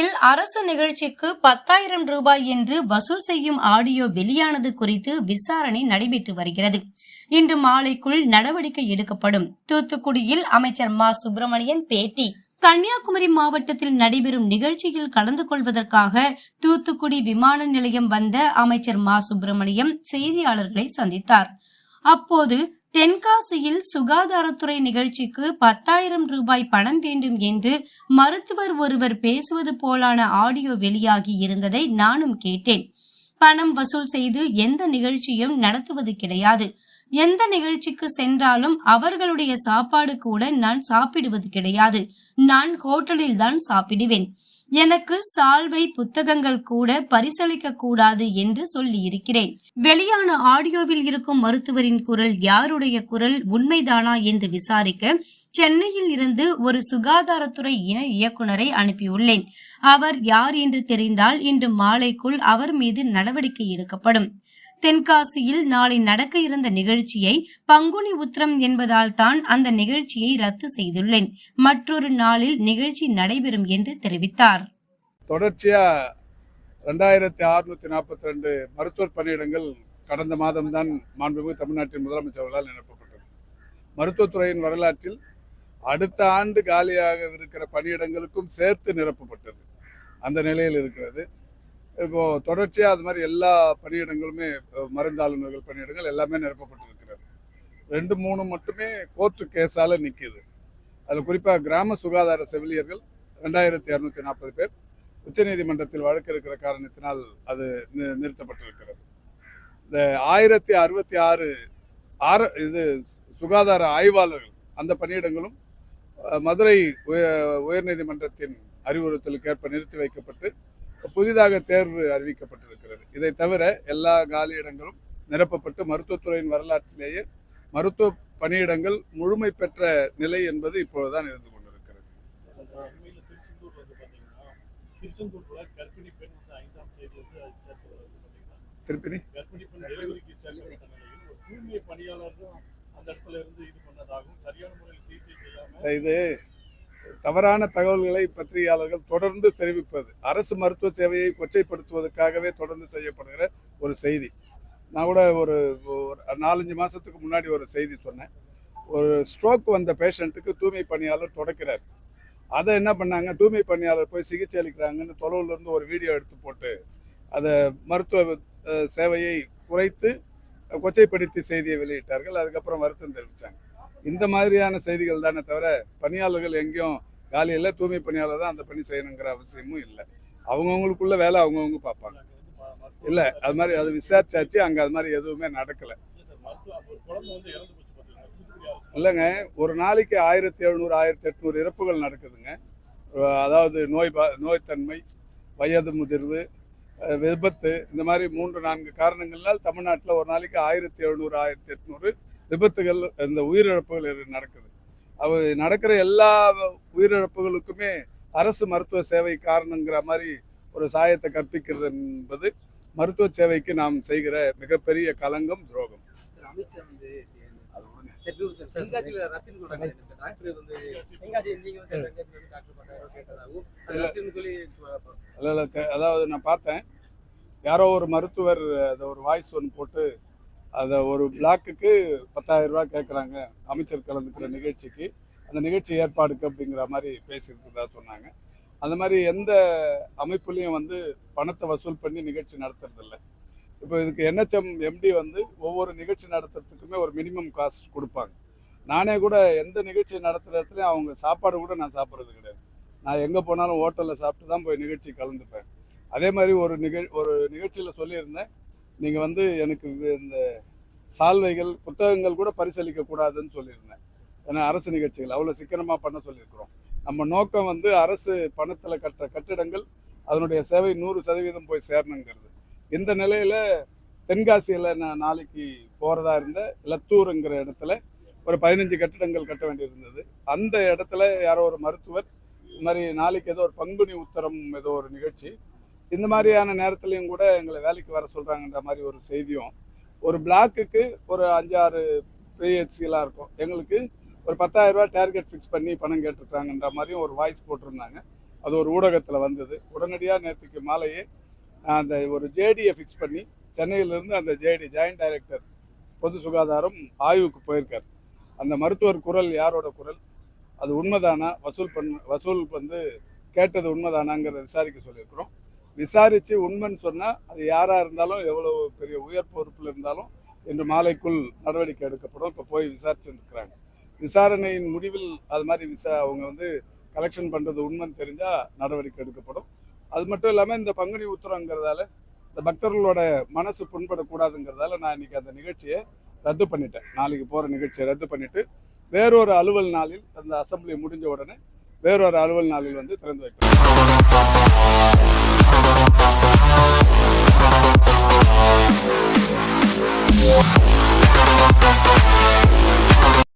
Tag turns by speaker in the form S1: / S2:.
S1: அரசு நிகழ்ச்சிக்கு பத்தாயிரம் ரூபாய் என்று வசூல் செய்யும் ஆடியோ வெளியானது குறித்து விசாரணை நடைபெற்று வருகிறது. இன்று மாலைக்குள் நடவடிக்கை எடுக்கப்படும். தூத்துக்குடியில் அமைச்சர் மா. சுப்பிரமணியன் பேட்டி. கன்னியாகுமரி மாவட்டத்தில் நடைபெறும் நிகழ்ச்சியில் கலந்து கொள்வதற்காக தூத்துக்குடி விமான நிலையம் வந்த அமைச்சர் மா. சுப்பிரமணியம் செய்தியாளர்களை சந்தித்தார். அப்போது தென்காசியில் சுகாதாரத்துறை நிகழ்ச்சிக்கு பத்தாயிரம் ரூபாய் பணம் வேண்டும் என்று மருத்துவர் ஒருவர் பேசுவது போலான ஆடியோ வெளியாகி இருந்ததை நானும் கேட்டேன். பணம் வசூல் செய்து எந்த நிகழ்ச்சியும் நடத்துவது கிடையாது. எந்த நிகழ்ச்சிக்கு சென்றாலும் அவர்களுடைய சாப்பாடு கூட நான் சாப்பிடுவது கிடையாது. நான் ஹோட்டலில் தான் சாப்பிடுவேன். எனக்கு சால்வை புத்தகங்கள் கூட பரிசளிக்க கூடாது என்று சொல்லி இருக்கிறேன் வெளியான ஆடியோவில் இருக்கும் மருத்துவரின் குரல் யாருடைய குரல் உண்மைதானா என்று விசாரிக்க சென்னையில் இருந்து ஒரு சுகாதாரத்துறை இணை இயக்குனரை அனுப்பியுள்ளேன். அவர் யார் என்று தெரிந்தால் இன்று மாலைக்குள் அவர் மீது நடவடிக்கை எடுக்கப்படும். தென்காசியில் நாளை நடக்க இருந்த நிகழ்ச்சியை பங்குனி உத்திரம் என்பதால் தான் அந்த நிகழ்ச்சியை ரத்து செய்துள்ளேன். மற்றொரு நாளில் நிகழ்ச்சி நடைபெறும் என்று தெரிவித்தார்.
S2: தொடர்ச்சியா ரெண்டாயிரத்தி அறுநூத்தி நாற்பத்தி ரெண்டு மருத்துவர் பணியிடங்கள் கடந்த மாதம்தான் மாண்புமிகு தமிழ்நாட்டின் முதலமைச்சர்களால் நிரப்பப்பட்டது. மருத்துவத்துறையின் வரலாற்றில் அடுத்த ஆண்டு காலியாக இருக்கிற பணியிடங்களுக்கும் சேர்த்து நிரப்பப்பட்டது. அந்த நிலையில் இருக்கிறது. இப்போது தொடர்ச்சியாக அது மாதிரி எல்லா பணியிடங்களுமே அஹ், மருந்தாளுநர்கள் பணியிடங்கள் எல்லாமே நிரப்பப்பட்டிருக்கிறது. ரெண்டு மூணு மட்டுமே கோர்ட்டு கேஸால் நிற்கிது அதில் குறிப்பாக கிராம சுகாதார செவிலியர்கள் ரெண்டாயிரத்தி இரநூத்தி நாற்பது பேர் உச்சநீதிமன்றத்தில் வழக்கு இருக்கிற காரணத்தினால் அது நி- நிறுத்தப்பட்டிருக்கிறது. இந்த ஆயிரத்தி அறுபத்தி ஆறு ஆறு இது சுகாதார ஆய்வாளர்கள் அந்த பணியிடங்களும் மதுரை உய உயர்நீதிமன்றத்தின் அறிவுறுத்தலுக்கேற்ப நிறுத்தி வைக்கப்பட்டு புதிதாக தேர்வு அறிவிக்கப்பட்டிருக்கிறது. இதை தவிர எல்லா காலியிடங்களும் நிரப்பப்பட்டு மருத்துவத்துறையின் வரலாற்றிலேயே மருத்துவ பணியிடங்கள் முழுமை பெற்ற நிலை என்பது இப்பொழுதுதான் இருந்து கொண்டிருக்கிறது. திருப்பினி
S3: இது
S2: தவறான தகவல்களை பத்திரிகையாளர்கள் தொடர்ந்து தெரிவிப்பது அரசு மருத்துவ சேவையை கொச்சைப்படுத்துவதற்காகவே தொடர்ந்து செய்யப்படுகிற ஒரு செய்தி. நான் கூட ஒரு ஒரு நாலஞ்சு மாதத்துக்கு முன்னாடி ஒரு செய்தி சொன்னேன். ஒரு ஸ்ட்ரோக் வந்த பேஷண்ட்டுக்கு தூய்மை பணியாளர் தொடக்கிறார். அதை என்ன பண்ணாங்க? தூய்மை பணியாளர் போய் சிகிச்சை அளிக்கிறாங்கன்னு தொலைவுலேருந்து ஒரு வீடியோ எடுத்து போட்டு அதை மருத்துவ சேவையை குறைத்து கொச்சைப்படுத்தி செய்தியை வெளியிட்டார்கள். அதுக்கப்புறம் வருத்தம் தெரிவித்தாங்க இந்த மாதிரியான செய்திகள் தானே தவிர பணியாளர்கள் எங்கேயும் காலி இல்லை தூய்மை பணியாளர் தான் அந்த பணி செய்யணுங்கிற அவசியமும் இல்லை. அவங்கவுங்களுக்குள்ள வேலை அவங்கவுங்க பார்ப்பாங்க. இல்லை அது மாதிரி அது விசாரிச்சாச்சு அங்கே அது மாதிரி எதுவுமே நடக்கலை. இல்லைங்க ஒரு நாளைக்கு ஆயிரத்தி எழுநூறு ஆயிரத்தி எட்நூறு இறப்புகள் நடக்குதுங்க. அதாவது நோய் பா நோய்த்தன்மை வயது முதிர்வு விபத்து இந்த மாதிரி மூன்று நான்கு காரணங்களால் தமிழ்நாட்டில் ஒரு நாளைக்கு ஆயிரத்தி எழுநூறு ஆயிரத்தி எட்நூறு விபத்துகள் இந்த உயிரிழப்புகள் நடக்குது. அவ நடக்கிற எல்லா உயிரிழப்புகளுக்குமே அரசு மருத்துவ சேவை காரணங்கிற மாதிரி ஒரு சாயத்தை கற்பிக்கிறது என்பது மருத்துவ சேவைக்கு நாம் செய்கிற மிகப்பெரிய களங்கம் துரோகம். அதாவது நான் பார்த்தேன். யாரோ ஒரு மருத்துவர் அதை ஒரு வாய்ஸ் ஒன்று போட்டு அதை ஒரு பிளாக்குக்கு பத்தாயிரம் ரூபா கேட்குறாங்க அமைச்சர் கலந்துக்கிற நிகழ்ச்சிக்கு. அந்த நிகழ்ச்சி ஏற்பாடுக்கு அப்படிங்கிற மாதிரி பேசியிருக்கிறதா சொன்னாங்க. அந்த மாதிரி எந்த அமைப்புலையும் வந்து பணத்தை வசூல் பண்ணி நிகழ்ச்சி நடத்துறதில்ல. இப்போ இதுக்கு என்ஹெச்எம் எம்டி வந்து ஒவ்வொரு நிகழ்ச்சி நடத்துறதுக்குமே ஒரு மினிமம் காஸ்ட் கொடுப்பாங்க. நானே கூட எந்த நிகழ்ச்சி நடத்துகிற இடத்துலையும் அவங்க சாப்பாடு கூட நான் சாப்பிட்றது கிடையாது. நான் எங்கே போனாலும் ஹோட்டலில் சாப்பிட்டு தான் போய் நிகழ்ச்சி கலந்துப்பேன். அதே மாதிரி ஒரு நிகழ் ஒரு நிகழ்ச்சியில் சொல்லியிருந்தேன். நீங்கள் வந்து எனக்கு இது- இந்த சால்வைகள் புத்தகங்கள் கூட பரிசளிக்க கூடாதுன்னு சொல்லியிருந்தேன். ஏன்னா அரசு நிகழ்ச்சிகள் அவ்வளோ சிக்கனமாக பண்ண சொல்லியிருக்கிறோம். நம்ம நோக்கம் வந்து அரசு பணத்தில் கட்டுற கட்டிடங்கள் அதனுடைய சேவை நூறு சதவீதம் போய் சேரணுங்கிறது. இந்த நிலையில் தென்காசியில் நான் நாளைக்கு போகிறதா இருந்த லத்தூருங்கிற இடத்துல ஒரு பதினஞ்சு கட்டிடங்கள் கட்ட வேண்டியிருந்தது. அந்த இடத்துல யாரோ ஒரு மருத்துவர் இது மாதிரி நாளைக்கு ஏதோ ஒரு பங்குனி உத்தரம் ஏதோ ஒரு நிகழ்ச்சி இந்த மாதிரியான நேரத்துலையும் கூட எங்களை வேலைக்கு வர சொல்கிறாங்கன்ற மாதிரி ஒரு செய்தியும் ஒரு பிளாக்குக்கு ஒரு அஞ்சாறு பிஹெச்சிலாம் இருக்கும். எங்களுக்கு ஒரு பத்தாயிரம் ரூபா டார்கெட் ஃபிக்ஸ் பண்ணி பணம் கேட்டிருக்காங்கன்ற மாதிரியும் ஒரு வாய்ஸ் போட்டிருந்தாங்க. அது ஒரு ஊடகத்தில் வந்தது. உடனடியாக நேற்றுக்கு மாலையே அந்த ஒரு ஜேடியை ஃபிக்ஸ் பண்ணி சென்னையிலேருந்து அந்த ஜேடி ஜாயிண்ட் டைரக்டர் பொது சுகாதாரம் ஆய்வுக்கு போயிருக்கார். அந்த மருத்துவர் குரல் யாரோட குரல்? அது உண்மைதானா? வசூல் பண்ண வசூல் வந்து கேட்டது உண்மைதானாங்கிறத விசாரிக்க சொல்லியிருக்கிறோம். விசாரித்து உண்மைன்னு சொன்னால் அது யாராக இருந்தாலும் எவ்வளோ பெரிய உயர் பொறுப்பில் இருந்தாலும் இன்று மாலைக்குள் நடவடிக்கை எடுக்கப்படும். இப்போ போய் விசாரிச்சுருக்கிறாங்க விசாரணையின் முடிவில் அது மாதிரி விசா அவங்க வந்து கலெக்ஷன் பண்ணுறது உண்மைன்னு தெரிஞ்சால் நடவடிக்கை எடுக்கப்படும். அது மட்டும் இல்லாமல் இந்த பங்குனி உத்தரங்கிறதால இந்த பக்தர்களோட மனசு புண்படக்கூடாதுங்கிறதால நான் இன்னைக்கு அந்த நிகழ்ச்சியை ரத்து பண்ணிட்டேன். நாளைக்கு போகிற நிகழ்ச்சியை ரத்து பண்ணிவிட்டு வேறொரு அலுவல் நாளில் அந்த அசம்பிளி முடிஞ்ச உடனே வேறொரு அலுவல் நாளில் வந்து திறந்து வைக்கிறேன். We'll